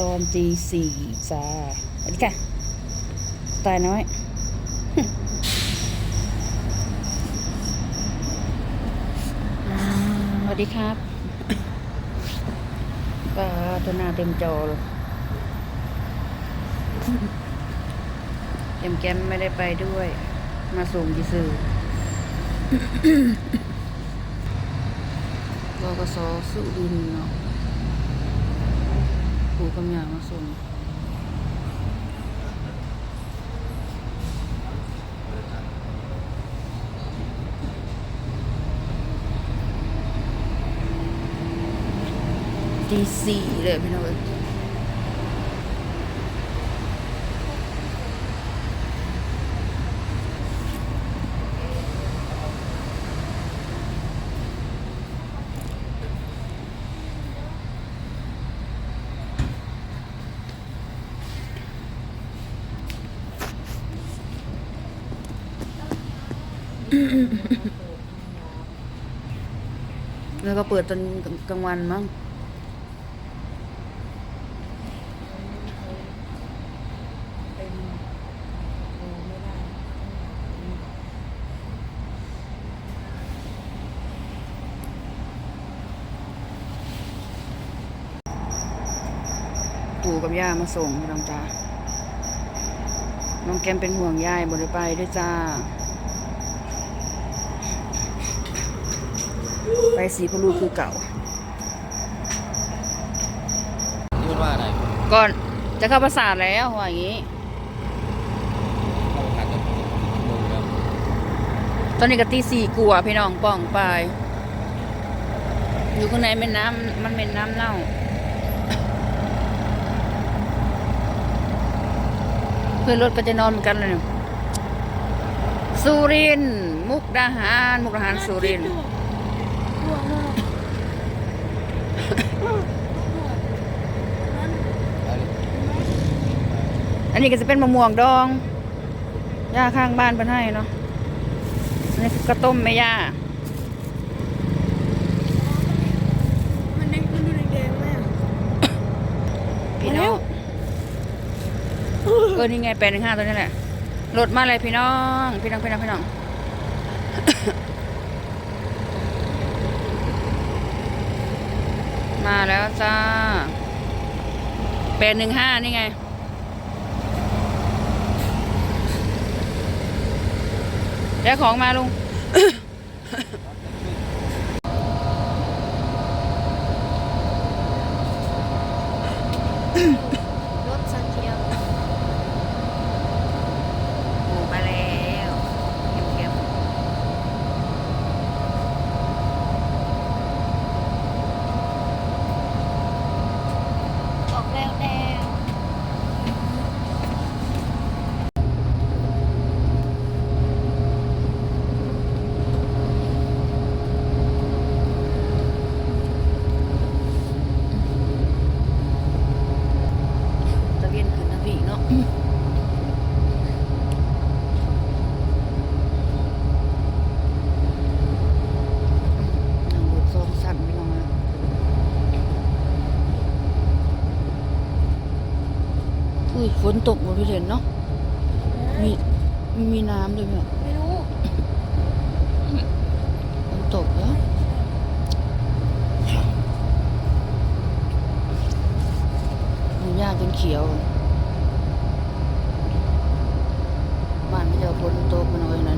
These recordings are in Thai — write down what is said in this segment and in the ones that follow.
ตอนตีสี่จ้าสวัสดีค่ะ ตายน้อยสวัสดีครับก็ตัวหน้าเต็มจอเลยเต็มแก้มไม่ได้ไปด้วย มาส่งที่สื่อบกสสุรินเนาะ ปูกำยามาส่งตีสี่เลยพี่น้อง แล้วก็เปิดตอนกลางวันมั้งปู่กับย่ามาส่งน้องจ้าน้องแกมเป็นห่วงยายบริไปด้วยจ้า ไปสีพลูคือเก่า นี่มันว่าอะไรก่อนจะเข้าประสาทแล้วว่าอย่างนี้ เข้าผ่านกันชั่วโมงแล้วตอนนี้ก็ตีสี่กลัวาพี่น้องป้องไป อยู่ข้างในเป็นน้ำมันเป็นน้ำเน่า เพื่อนรถก็จะนอนเหมือนกันเลยเนี่ยสุรินทร์มุกดาหาร มุกดาหารสุรินทร์ นนี้ก็จะเป็นมะม่วงดองย่าข้างบ้านเพิ่นให้เนาะอันนี้คือกระต้มแม่ย่ามันเด็กมันดูแดงๆแม่พี่น้องเออนี่ไงแปดหนึ่งห้าตัวนี้แหละรถมาเลยพี่น้อง พี่น้องพี่น้องพี่น้องมาแล้วจ้าแปดหนึ่งห้านี่ไง ได้ของมาลุงรถสันเทียว หมูมาแล้วเค็ม ออกแล้วแล้ว ๆตะเวียนขึ้นนะพี่เนาะ นั่งรถสองสั่นพี่น้องนะ อุ้ยฝนตกหมดพี่เห็นเนาะมีมีน้ำด้วยเนี่ยไม่รู้ฝนตกแล้วมันยากจนเขียวบ้านไม่เจอฝนตกมันเอาไว้หนาๆ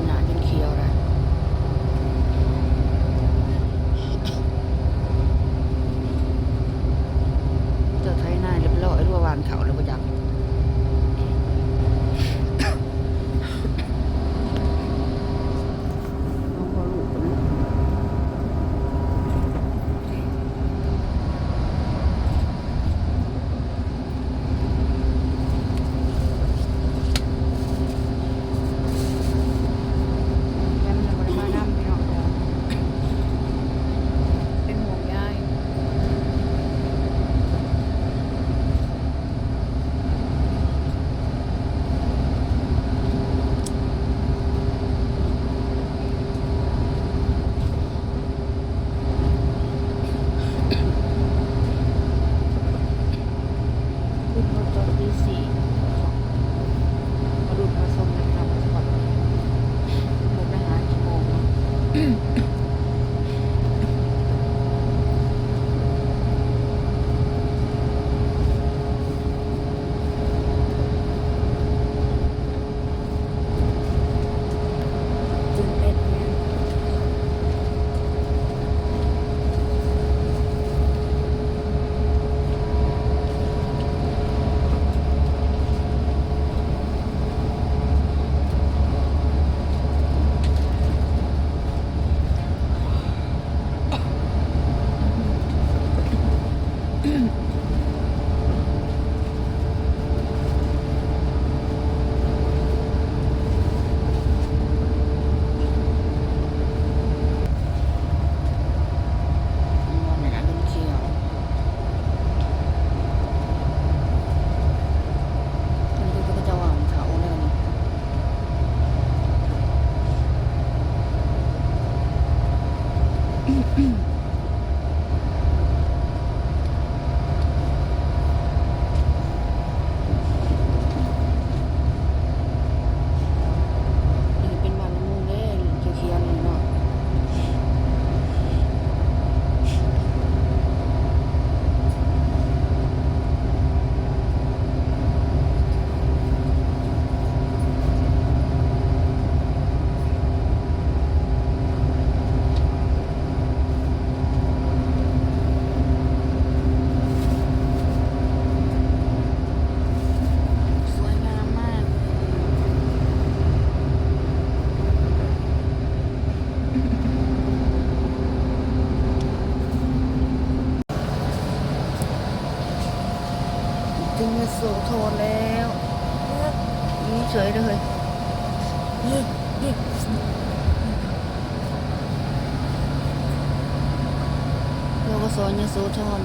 จนเยโสธร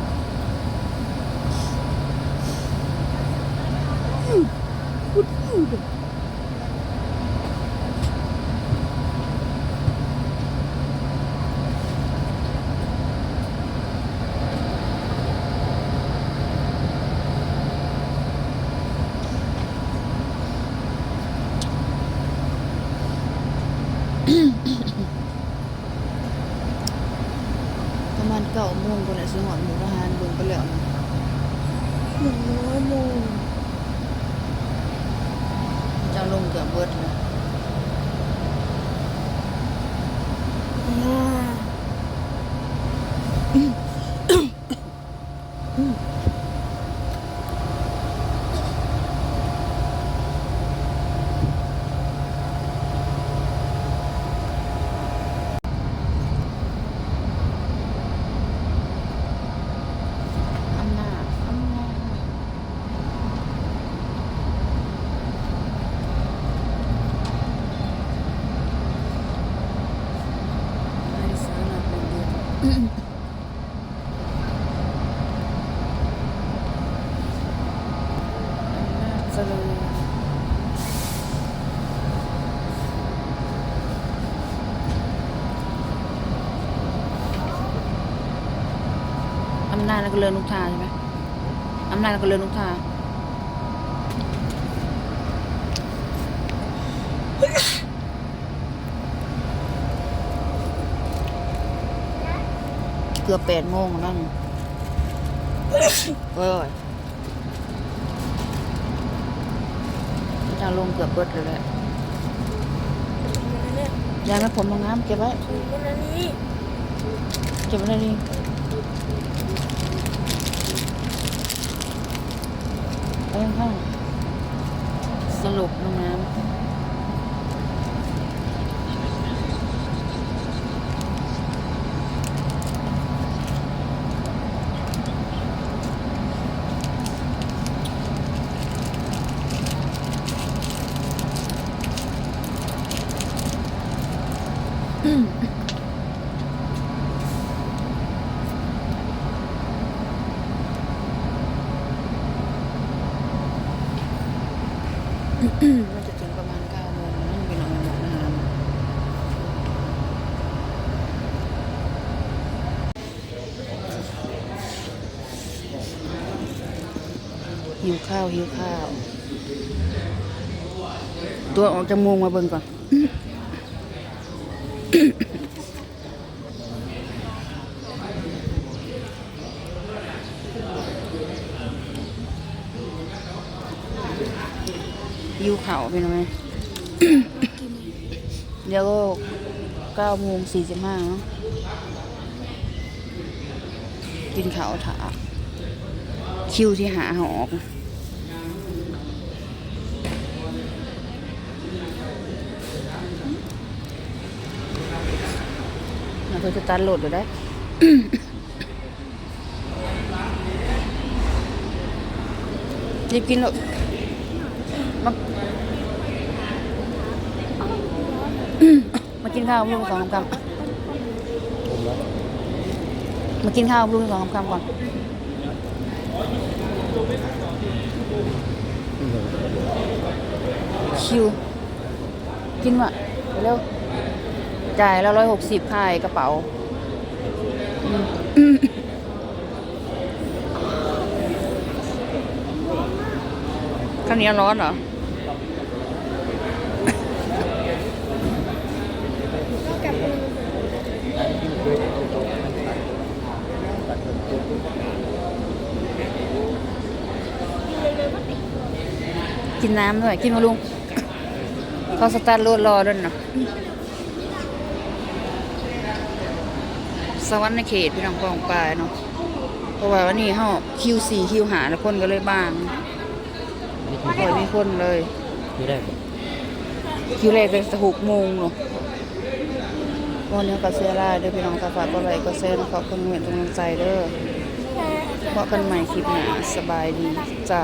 ประมาณเก้า โมงคนแหละซื้อหอนหมูทหารเบิ่งไปแล้วนะ หนึ่งร้อยโมง เจ้าลงเกือบเบิดแล้ว อ่า อำนาจอำนาจอาริสานาเป็นเดือนอำนาจเจริญอำนาจแล้วก็เรือนนุกทาใช่ไหมอำนาจแล้วก็เรือนนุกทาเกือบแปดโมงแล้วนั่งเว้ยจะลงเกือบเบิดเลยแหละเนี่ยยายไม่ผลมางามเก็บไว้ถึงวันนี้เก็บไว้ได้ยห้องสรุปลงน้ำ มันจะถึงประมาณเก้าโมงนั่นเป็นอาหมดนหิวข้าวหิวข้าว ตัวออกจากมุงมาเบิ่งก่อน หิวข้าวเป็นไงเดี๋ยวก็เก้าโมงสี่สิบห้าเนาะกินข้าวถาคิวที่หาหาออกเราเพิ่งจะตัดโหลดอยู่ได้รีบกินเลยมา มา กินข้าวกับลูกสองคำมแล้วมากินข้าวกับลูกสองคำคำก่อนคิว กินวะเร็วจ่ายแล้วร้อยหกสิบค่ายกระเป๋าข้าวเหนียวร้อนเหรอ นอกจากมือ กินน้ำด้วย กินมาลุงเขาสตาร์ทรถรอด้วยเนาะสวรรค์ในเขตพี่น้องกองปลายเนาะเพราะว่าวันนี้เขาคิวสี่คิวหาแล้วคนก็เลยบางไม่ค่อยมีคนเลยคือได้บ่คิวแรกเลยหกโมงเนาะวันนี้ก็เสียรายเด้อพี่น้องก็ฝาก็ไลก็แชร์นะครับคนเหมือนกำลังใจเด้อเพราะกันใหม่คลิปหน้าสบายดีจ้า